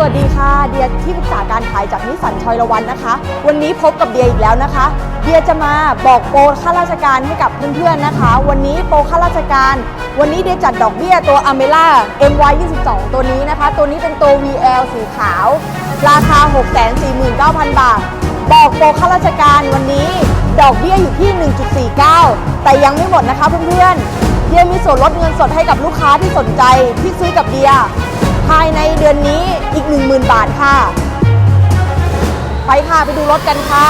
สวัสดีค่ะเดียที่ปรึกษาการขายจากนิสสันชอยละวันนะคะ วันนี้พบกับเดียอีกแล้วนะคะ เดียจะมาบอกโปรข้าราชการให้กับเพื่อนๆนะคะ วันนี้โปรข้าราชการ วันนี้เดียจัดดอกเบี้ยตัวอเมล่า MY 22 ตัวนี้นะคะ ตัวนี้เป็นตัว VL สีขาว ราคา 649,000 บาท บอกโปรข้าราชการวันนี้ดอกเบี้ยอยู่ที่ 1.49 แต่ยังไม่หมดนะคะเพื่อนๆเดียมีส่วนลดเงินสดให้กับลูกค้าที่สนใจที่ซื้อกับเดีย ภายในเดือนนี้อีก 10,000 บาทค่ะ ไปค่ะ ไปดูรถกันค่ะ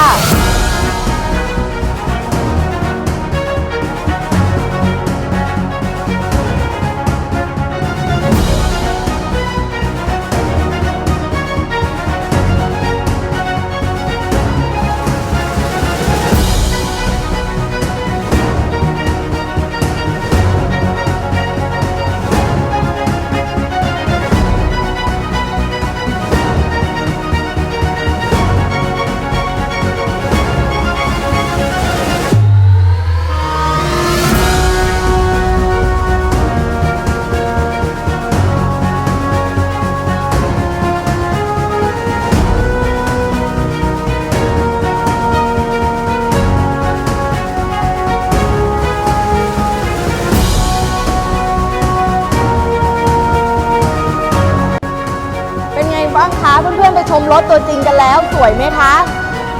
ไปชมรถตัวจริงกันแล้วสวยไหมคะ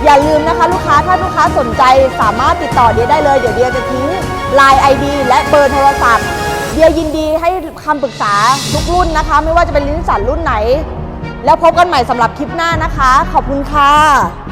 อย่าลืมนะคะลูกค้าถ้าลูกค้าสนใจสามารถติดต่อเดียได้เลย เดี๋ยวเดียจะทิ้ง Line ID และเบอร์โทรศัพท์ เดียยินดีให้คำปรึกษาทุกรุ่นนะคะ ไม่ว่าจะเป็นลิ้นสันรุ่นไหน แล้วพบกันใหม่สำหรับคลิปหน้านะคะ ขอบคุณค่ะ